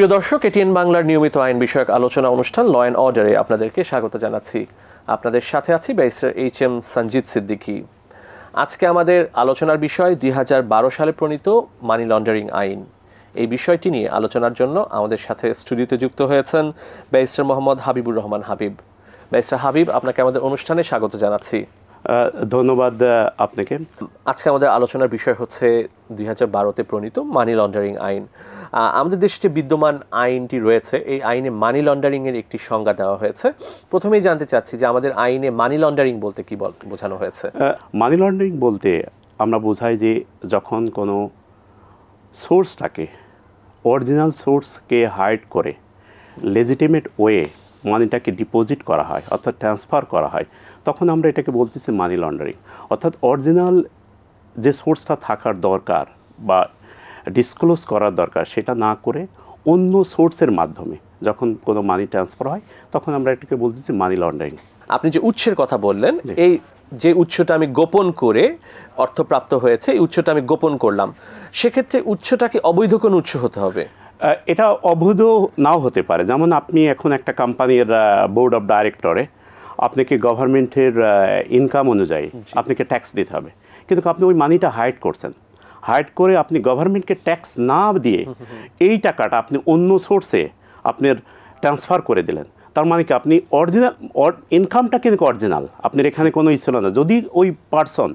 প্রিয় দর্শক, এটিএন বাংলার নিয়মিত আইন বিষয়ক আলোচনা অনুষ্ঠান ল অ্যান্ড অর্ডারে আপনাদেরকে স্বাগত জানাচ্ছি। আপনাদের সাথে আছি barrister H M Sanjit Siddiqui আজকে আমাদের আলোচনার বিষয় দুই হাজার বারো সালে প্রণীত মানি লন্ডারিং আইন। এই বিষয়টি নিয়ে আলোচনার জন্য আমাদের সাথে স্টুডিওতে যুক্ত হয়েছেন ব্যারিস্টার মোহাম্মদ হাবিবুর রহমান হাবিব। ব্যারিস্টার হাবিব, আপনাকে আমাদের অনুষ্ঠানে স্বাগত জানাচ্ছি। ধন্যবাদ আপনাকে। আজকে আমাদের আলোচনার বিষয় হচ্ছে দুই হাজার বারোতে প্রণীত মানি লন্ডারিং আইন। আমাদের দেশে যে বিদ্যমান আইনটি রয়েছে এই আইনে মানি লন্ডারিংয়ের একটি সংজ্ঞা দেওয়া হয়েছে। প্রথমেই জানতে চাচ্ছি যে আমাদের আইনে মানি লন্ডারিং বলতে কি বল- বোঝানো হয়েছে? মানি লন্ডারিং বলতে আমরা বোঝাই যে যখন কোনো সোর্সটাকে অরিজিনাল সোর্সকে হাইড করে লেজিটিমেট ওয়ে মানিটাকে ডিপোজিট করা হয় অর্থাৎ ট্রান্সফার করা হয় তখন আমরা এটাকে বলতেছি মানি লন্ডারিং অর্থাৎ অরিজিনাল যে সোর্সটা থাকার দরকার বা ডিসক্লোজ করার দরকার সেটা না করে অন্য সোর্সের মাধ্যমে যখন কোনো মানি ট্রান্সফার হয় তখন আমরা এটাকে বলতেছি মানি লন্ডারিং আপনি যে উৎসের কথা বললেন এই যে উৎসটা আমি গোপন করে অর্থপ্রাপ্ত হয়েছে এই উৎসটা আমি গোপন করলাম সেক্ষেত্রে উৎসটাকে অবৈধ কোনো উৎস হতে হবে? এটা অবৈধ নাও হতে পারে। যেমন আপনি এখন একটা কোম্পানির বোর্ড অফ ডাইরেক্টরে আপনাকে গভর্নমেন্টের ইনকাম অনুযায়ী আপনাকে ট্যাক্স দিতে হবে। কিন্তু আপনি ওই মানিটা হাইড করছেন। হাইড করে আপনি গভর্নমেন্টকে ট্যাক্স না দিয়ে এই টাকাটা আপনি অন্য সোর্সে আপনার ট্রান্সফার করে দিলেন। তার মানে কি? আপনি অরিজিনাল ইনকামটা কিন্তু অরিজিনাল আপনার এখানে কোনো ই ছিল না। যদি ওই পার্সন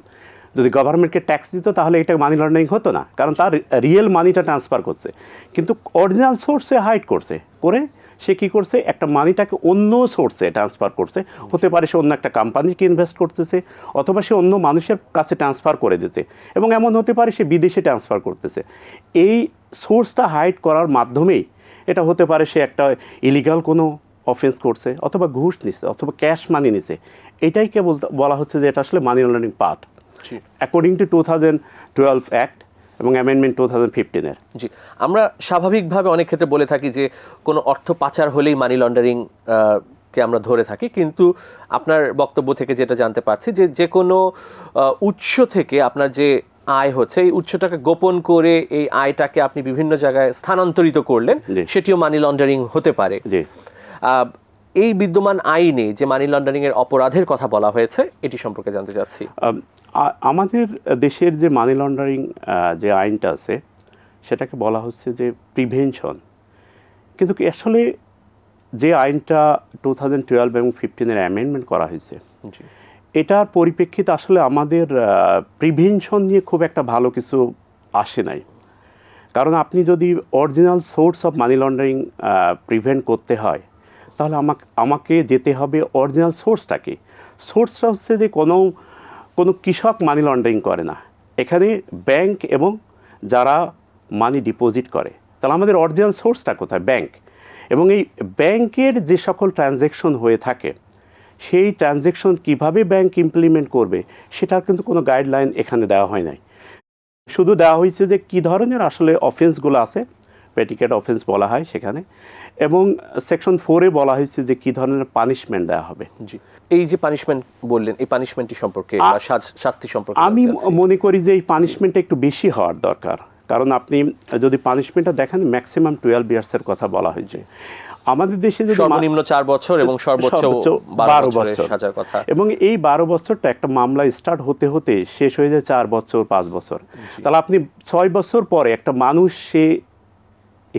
যদি গভর্নমেন্টকে ট্যাক্স দিত, তাহলে এটা মানি লন্ডারিং হতো না। কারণ তার রিয়েল মানিটা ট্রান্সফার করছে। কিন্তু অরিজিনাল সোর্সে হাইড করছে। করে সে কী করছে? একটা মানিটাকে অন্য সোর্সে ট্রান্সফার করছে। হতে পারে সে অন্য একটা কোম্পানিকে ইনভেস্ট করতেছে, অথবা সে অন্য মানুষের কাছে ট্রান্সফার করে দিতে। এবং এমন হতে পারে সে বিদেশে ট্রান্সফার করতেছে। এই সোর্সটা হাইড করার মাধ্যমেই এটা হতে পারে সে একটা ইলিগাল কোনো অফেন্স করছে, অথবা ঘুষ নিছে, অথবা ক্যাশ মানি নিছে। এটাই কেবল বলা হচ্ছে যে এটা আসলে money laundering part according to two thousand twelve act এবং অ্যামেন্ডমেন্ট টু থাউজেন্ড ফিফটিনের জি। আমরা স্বাভাবিকভাবে অনেক ক্ষেত্রে বলে থাকি যে কোনো অর্থ পাচার হলেই মানি লন্ডারিং কে আমরা ধরে থাকি। কিন্তু আপনার বক্তব্য থেকে যেটা জানতে পারছি যে যে কোনো উৎস থেকে আপনার যে আয় হচ্ছে এই উৎসটাকে গোপন করে এই আয়টাকে আপনি বিভিন্ন জায়গায় স্থানান্তরিত করলেন সেটিও মানি লন্ডারিং হতে পারে। এই বিদ্যমান আইনে যে মানি লন্ডারিং এর অপরাধের কথা বলা হয়েছে এটি সম্পর্কে জানতে চাচ্ছি। আমাদের দেশের যে মানি লন্ডারিং যে আইনটা আছে সেটাকে বলা হচ্ছে যে প্রিভেনশন কিন্তু আসলে যে আইনটা টু থাউজেন্ড টুয়েলভ এবং ফিফটিনের অ্যামেন্ডমেন্ট করা হয়েছে এটার পরিপ্রেক্ষিতে আসলে আমাদের প্রিভেনশন নিয়ে খুব একটা ভালো কিছু আসে নাই। কারণ আপনি যদি original source of money laundering prevent করতে হয় তাহলে আমাকে আমাকে যেতে হবে অরিজিনাল সোর্সটাকে সোর্সটা হচ্ছে যে কোনো কোনো কৃষক মানি লন্ডারিং করে না। এখানে ব্যাংক এবং যারা মানি ডিপোজিট করে, তাহলে আমাদের অরিজিনাল সোর্সটা কোথায়? ব্যাংক এবং এই ব্যাংকের যে সকল ট্রানজ্যাকশন হয়ে থাকে, সেই ট্রানজ্যাকশন কীভাবে ব্যাংক ইমপ্লিমেন্ট করবে, সেটার কিন্তু কোনো গাইডলাইন এখানে দেওয়া হয় নাই। শুধু দেওয়া হয়েছে যে কী ধরনের আসলে অফেন্সগুলো আছে পেটিকেট অফেন্স বলা হয় সেখানে। এবং সেকশন ফোরে বলা হয়েছে যে কী ধরনের পানিশমেন্ট দেওয়া হবে। জি। এই যে পানিশমেন্ট বললেন এই পানিশমেন্টটি সম্পর্কে শাস্তি সম্পর্কে আমি মনে করি যে এই পানিশমেন্টটা একটু বেশি হওয়ার দরকার। কারণ আপনি যদি পানিশমেন্টটা দেখেন ম্যাক্সিমাম টুয়েলভ ইয়ার্সের কথা বলা হয়েছে। আমাদের দেশে যদি সর্বনিম্ন চার বছর এবং সর্বোচ্চ বারো বছর। সাজার কথা। এবং এই বারো বছরটা একটা মামলা স্টার্ট হতে হতে শেষ হয়ে যায় চার বছর পাঁচ বছর। তাহলে আপনি ছয় বছর পরে একটা মানুষ সে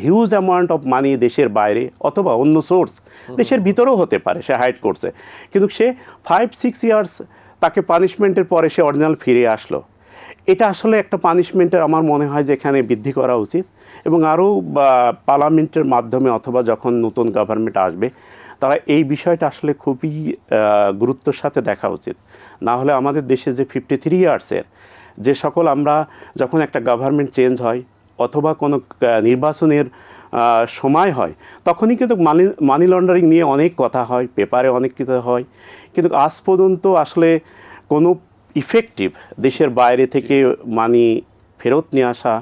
হিউজ অ্যামাউন্ট অফ মানি দেশের বাইরে অথবা অন্য সোর্স দেশের ভিতরেও হতে পারে সে হাইড করছে। কিন্তু সে ফাইভ সিক্স ইয়ার্স তাকে পানিশমেন্টের পরে সে অরিজিনাল ফিরে আসলো। এটা আসলে একটা পানিশমেন্টের আমার মনে হয় যে এখানে বৃদ্ধি করা উচিত এবং আরও পার্লামেন্টের মাধ্যমে অথবা যখন নতুন গভর্নমেন্ট আসবে তারা এই বিষয়টা আসলে খুবই গুরুত্বের সাথে দেখা উচিত। না হলে আমাদের দেশে যে ফিফটি থ্রি ইয়ার্সের যে সকল আমরা যখন একটা গভর্নমেন্ট চেঞ্জ হয় অথবা কোনো নির্বাচনের সময় হয় তখনই কিন্তু মানি মানি লন্ডারিং নিয়ে অনেক কথা হয় পেপারে অনেক কিছু হয়। কিন্তু আজ পর্যন্ত আসলে কোনো ইফেক্টিভ দেশের বাইরে থেকে মানি ফেরত নিয়ে আসা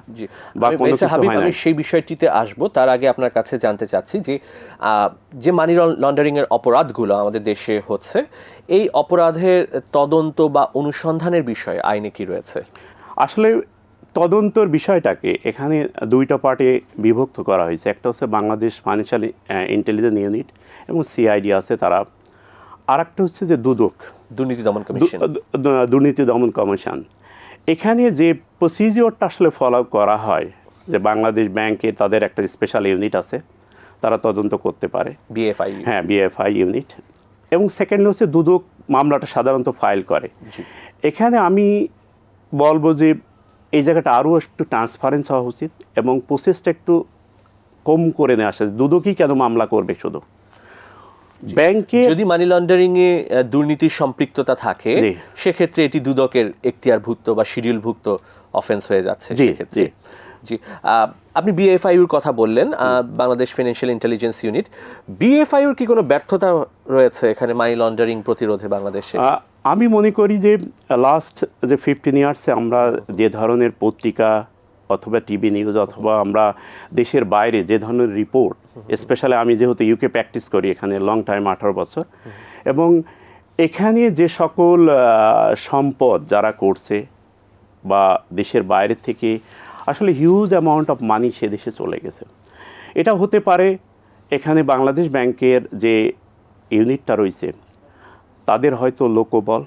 বা আমি কোনো কিছু হয় না আমি সেই বিষয়টিতে আসব। তার আগে আপনার কাছে জানতে চাচ্ছি যে যে মানি লন্ডারিং এর অপরাধগুলো আমাদের দেশে হচ্ছে এই অপরাধের তদন্ত বা অনুসন্ধানের বিষয়ে আইনে কি রয়েছে? আসলে তদন্তর বিষয়টাকে এখানে দুইটা পার্টে বিভক্ত করা হয়েছে। একটা হচ্ছে বাংলাদেশ ফাইন্যান্সিয়াল ইন্টেলিজেন্স ইউনিট এবং সিআইডি আছে তারা। আর একটা হচ্ছে যে দুদক। দুর্নীতি দমন কমিশন। দুর্নীতি দমন কমিশন। এখানে যে প্রসিজিওরটা আসলে ফলো করা হয় যে বাংলাদেশ ব্যাংকে তাদের একটা স্পেশাল ইউনিট আছে তারা তদন্ত করতে পারে। বিএফআই হ্যাঁ বিএফআই ইউনিট এবং সেকেন্ড হচ্ছে দুদক মামলাটা সাধারণত ফাইল করে। এখানে আমি বলব যে এই জায়গাটা আরও একটু ট্রান্সপারেন্স হওয়া উচিত এবং প্রসেসটা একটু কম করে নেওয়া আসে। দুদকই কেন মামলা করবে শুধু? ব্যাংকে যদি মানি লন্ডারিং এ দুর্নীতির সম্পৃক্ততা থাকে। সেক্ষেত্রে এটি দুদকের এখতিয়ারভুক্ত বা শিডিউলভুক্ত অফেন্স হয়ে যাচ্ছে সেক্ষেত্রে। জি। আপনি বিএফআইউর কথা বললেন বাংলাদেশ ফিনান্সিয়াল ইন্টেলিজেন্স ইউনিট বিএফআইউর কি কোনো ব্যর্থতা রয়েছে এখানে মানি লন্ডারিং প্রতিরোধে বাংলাদেশে? আমি মনে করি যে লাস্ট যে ফিফটিন ইয়ার্সে আমরা যে ধরনের পত্রিকা অথবা টিভি নিউজ অথবা আমরা দেশের বাইরে যে ধরনের রিপোর্ট স্পেশালি আমি যেহেতু ইউকে প্র্যাকটিস করি এখানে লং টাইম আঠারো বছর এবং এখানে যে সকল সম্পদ যারা করছে বা দেশের বাইরে থেকে আসলে হিউজ অ্যামাউন্ট অফ মানি সে দেশে চলে গেছে। এটা হতে পারে এখানে বাংলাদেশ ব্যাংকের যে ইউনিটটা রয়েছে তাদের হয়তো লোকবল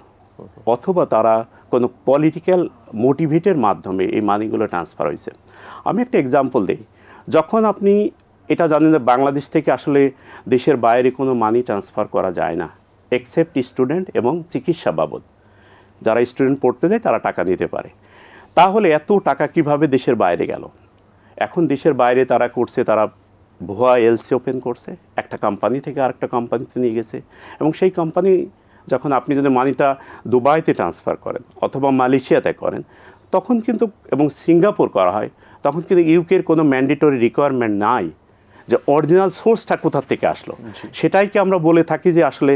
অথবা তারা কোনো পলিটিক্যাল মোটিভেটের মাধ্যমে এই মানিগুলো ট্রান্সফার হয়েছে। আমি একটা এক্সাম্পল দিই। যখন আপনি, এটা জানেন যে বাংলাদেশ থেকে আসলে দেশের বাইরে কোনো মানি ট্রান্সফার করা যায় না এক্সেপ্ট স্টুডেন্ট এবং চিকিৎসা বাবদ। যারা স্টুডেন্ট পড়তে যায়, তারা টাকা নিতে পারে। তাহলে এত টাকা কীভাবে দেশের বাইরে গেল? এখন দেশের বাইরে তারা করছে, তারা ভুয়া এলসি ওপেন করছে। একটা কোম্পানি থেকে আরেকটা কোম্পানিতে নিয়ে গেছে। এবং সেই কোম্পানি যখন আপনি যদি মানিটা দুবাইতে ট্রান্সফার করেন অথবা মালয়েশিয়াতে করেন তখন কিন্তু এবং সিঙ্গাপুর করা হয় তখন কিন্তু ইউকের কোনো ম্যান্ডেটরি রিকোয়ারমেন্ট নাই যে অরিজিনাল সোর্সটা কোথার থেকে আসলো। সেটাই কি আমরা বলে থাকি যে আসলে